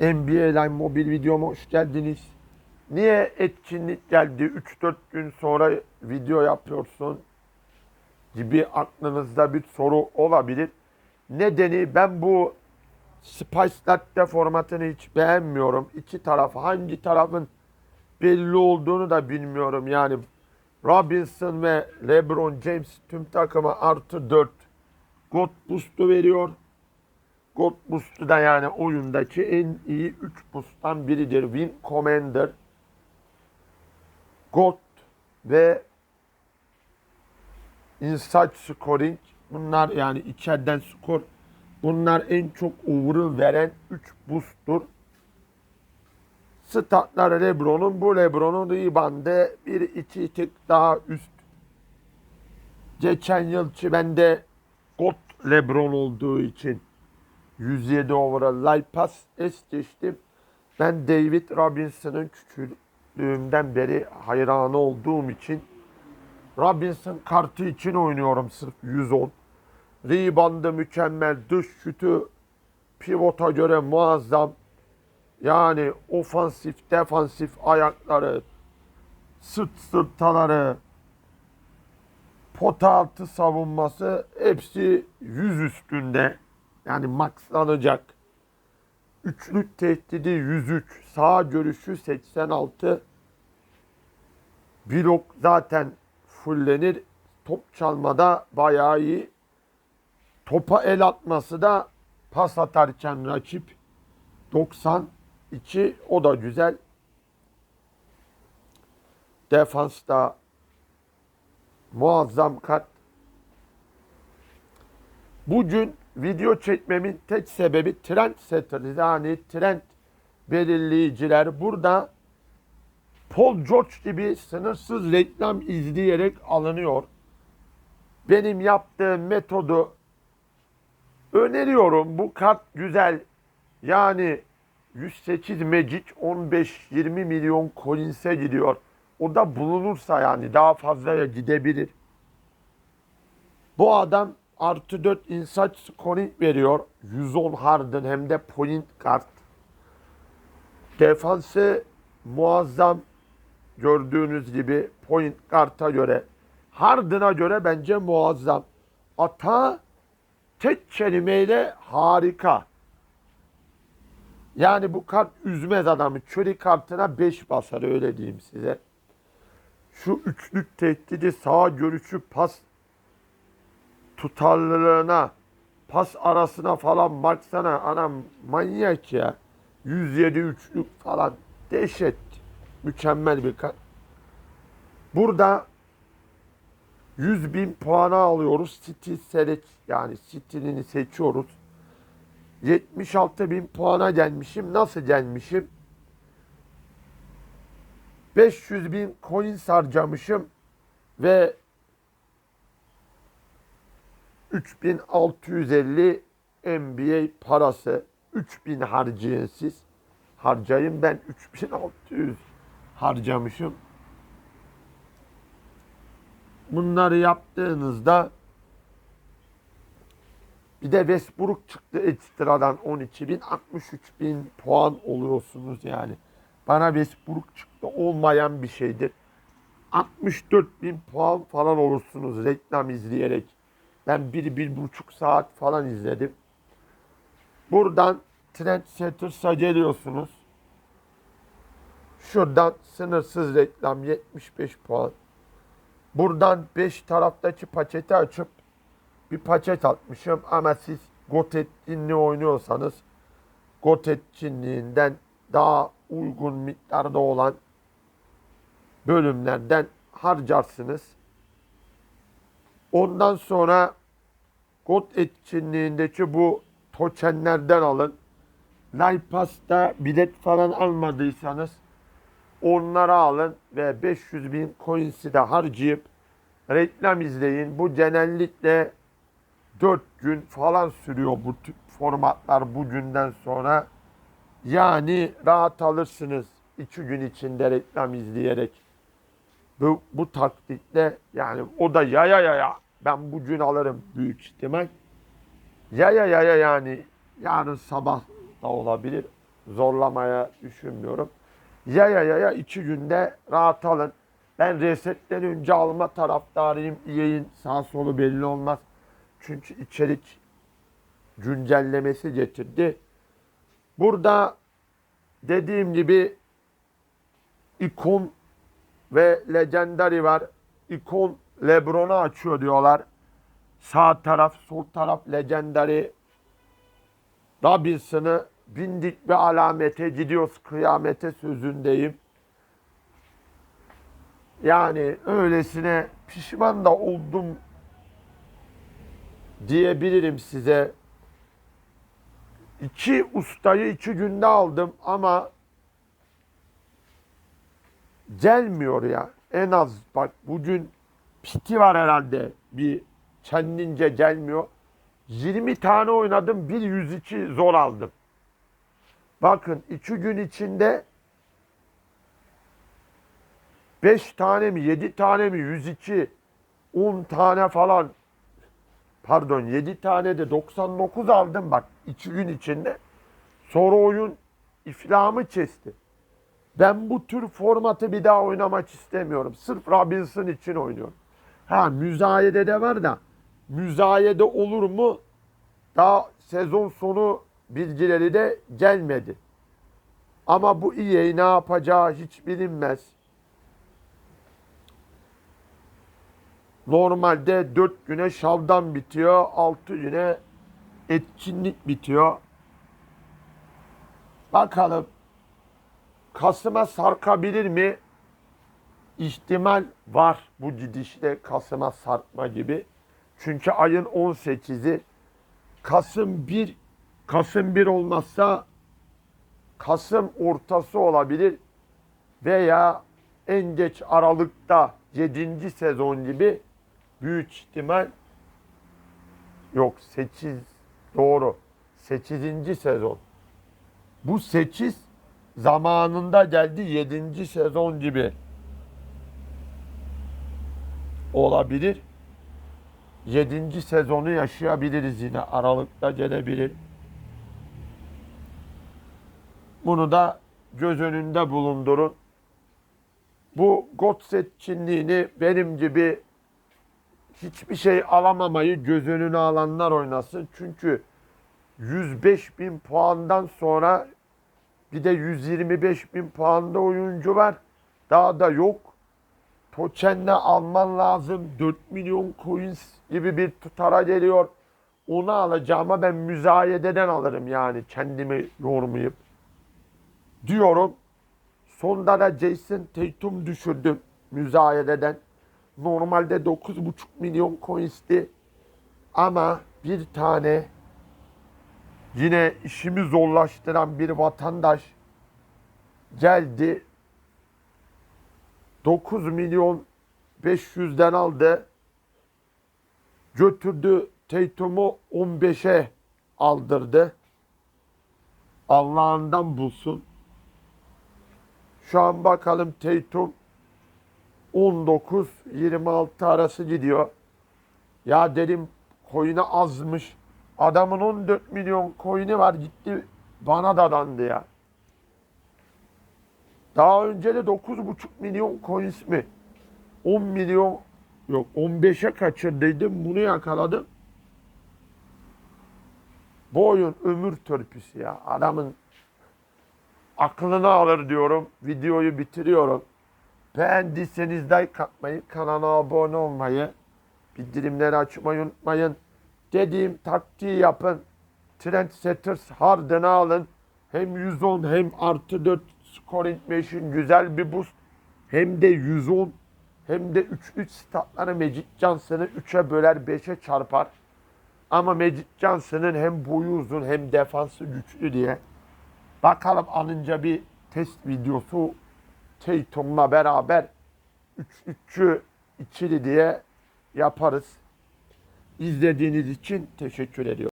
NBA Line mobil videoma hoş geldiniz. Niye etkinlik geldi 3-4 gün sonra video yapıyorsun gibi aklınızda bir soru olabilir. Nedeni ben bu Spice Latte formatını hiç beğenmiyorum. İki taraf hangi tarafın belli olduğunu da bilmiyorum. Yani Robinson ve LeBron James tüm takıma artı 4 God boost'u veriyor. God boost'u da yani oyundaki en iyi 3 boost'tan biridir. Win Commander, God ve Inside Scoring. Bunlar yani içeriden skor. Bunlar en çok over'ı veren 3 boost'tur. Statları Lebron'un bu Lebron'un rebound'ı bir iki tık daha üst. Geçen yılki bende God Lebron olduğu için 107 overall light pass es geçtim. Ben David Robinson'ın küçüklüğümden beri hayranı olduğum için Robinson kartı için oynuyorum sırf 110. Rebound'ı mükemmel, dış şutu pivota göre muazzam. Yani ofansif, defansif ayakları, sırt sırtaları, pota altı savunması hepsi yüz üstünde. Yani maxlanacak. Üçlük tehdidi 103, sağ görüşü 86. Blok zaten fullenir. Top çalmada bayağı iyi. Topa el atması da pas atarken rakip 92 o da güzel. Defansta muazzam kat. Bugün video çekmemin tek sebebi trend setter yani trend belirleyiciler burada Paul George gibi sınırsız reklam izleyerek alınıyor. Benim yaptığım metodu öneriyorum. Bu kart güzel. Yani 108 Magic 15-20 milyon Collins'e gidiyor. O da bulunursa yani daha fazlaya gidebilir. Bu adam artı 4 inside scoring veriyor. 110 Harden hem de point kart. Defansı muazzam gördüğünüz gibi point karta göre. Harden'a göre bence muazzam. Ata tek kelimeyle harika. Yani bu kart üzmez adamı. Curry kartına 5 basar öyle diyeyim size. Şu üçlük tehdidi sağ görüşü pas tutarlılığına pas arasına falan baksana anam manyak ya. 107 üçlük falan dehşet. Mükemmel bir kart. Burada 100 bin puana alıyoruz. City select yani City'ni seçiyoruz. 76 bin puana gelmişim. Nasıl gelmişim? 500 bin coin harcamışım ve 3650 NBA parası 3000 harcayın siz. Harcayın ben 3600 harcamışım. Bunları yaptığınızda bir de Westbrook çıktı ekstradan 12 bin 63 bin puan oluyorsunuz yani. Bana Westbrook çıktı olmayan bir şeydir. 64 bin puan falan olursunuz reklam izleyerek. Ben bir, bir buçuk saat falan izledim. Buradan Trendsetters'a geliyorsunuz. Şuradan sınırsız reklam 75 puan. Buradan 5 taraftaki paketi açıp bir paket atmışım ama siz Gotetkinli oynuyorsanız Gotetkinliğinden daha uygun miktarda olan bölümlerden harcarsınız. Ondan sonra God etkinliğindeki bu tokenlerden alın. Lifepass'ta bilet falan almadıysanız onları alın ve 500 bin coins'i de harcayıp reklam izleyin. Bu genellikle 4 gün falan sürüyor bu tip formatlar bugünden sonra. Yani rahat alırsınız 2 gün içinde reklam izleyerek. Bu, bu taktikle yani o da yaya yaya ben bugün alırım büyük ihtimal. Yaya yaya yani yarın sabah da olabilir. zorlamaya düşünmüyorum. Yaya yaya iki günde rahat alın. Ben resetten önce alma taraftarıyım. Yayın sağ solu belli olmaz. Çünkü içerik güncellemesi getirdi. Burada dediğim gibi ikon ve legendary var. İkon Lebron'u açıyor diyorlar. Sağ taraf, sol taraf legendary. Robinson'ı bindik bir alamete gidiyoruz kıyamete sözündeyim. Yani öylesine pişman da oldum diyebilirim size. İki ustayı iki günde aldım ama gelmiyor ya. En az bak bugün piti var herhalde bir kendince gelmiyor. 20 tane oynadım bir 102 zor aldım. Bakın iki gün içinde 5 tane mi 7 tane mi 102 10 tane falan pardon 7 tane de 99 aldım bak 2 gün içinde. Sonra oyun iflahımı kesti. Ben bu tür formatı bir daha oynamak istemiyorum. Sırf Robinson için oynuyorum. Ha müzayede de var da müzayede olur mu? Daha sezon sonu bilgileri de gelmedi. Ama bu EA ne yapacağı hiç bilinmez. Normalde 4 güne şavdan bitiyor, 6 güne etkinlik bitiyor. Bakalım Kasım'a sarkabilir mi? İhtimal var bu gidişle Kasım'a sarkma gibi. Çünkü ayın 18'i Kasım 1 Kasım 1 olmazsa Kasım ortası olabilir veya en geç Aralık'ta 7. sezon gibi büyük ihtimal yok 8 doğru 8. sezon. Bu 8 zamanında geldi 7. sezon gibi olabilir. 7. sezonu yaşayabiliriz yine. Aralıkta gelebilir. Bunu da göz önünde bulundurun. Bu God etkinliğini benim gibi hiçbir şey alamamayı göz önüne alanlar oynasın. Çünkü 105 bin puandan sonra bir de 125 bin puanda oyuncu var. Daha da yok. Toçen'le alman lazım. 4 milyon coins gibi bir tutara geliyor. Onu alacağıma ben müzayededen alırım yani kendimi yormayıp. Diyorum. Sonda da Jason Tatum düşürdüm müzayededen. Normalde 9,5 milyon coins'ti. Ama bir tane yine işimi zorlaştıran bir vatandaş geldi 9 milyon 500'den aldı. Götürdü Tatum'u 15'e aldırdı. Allah'ından bulsun. Şu an bakalım Tatum 19-26 arası gidiyor. Ya dedim coin'e azmış. Adamın 14 milyon coin'i var gitti bana dadandı ya. Daha önce de 9,5 milyon coins mi? 10 milyon yok 15'e kaçırdıydım bunu yakaladım. Bu oyun ömür törpüsü ya. Adamın aklını alır diyorum. Videoyu bitiriyorum. Beğendiyseniz like atmayı, kanala abone olmayı, bildirimleri açmayı unutmayın. Dediğim taktiği yapın. Trendsetters Harden'ı alın. Hem 110 hem artı 4 scoring machine güzel bir boost. Hem de 110 hem de 3-3 statları Magic Johnson'ı 3'e böler 5'e çarpar. Ama Magic Johnson'ın hem boyu uzun hem defansı güçlü diye. Bakalım alınca bir test videosu Tatum'la beraber 3-3'ü ikili diye yaparız. İzlediğiniz için teşekkür ediyorum.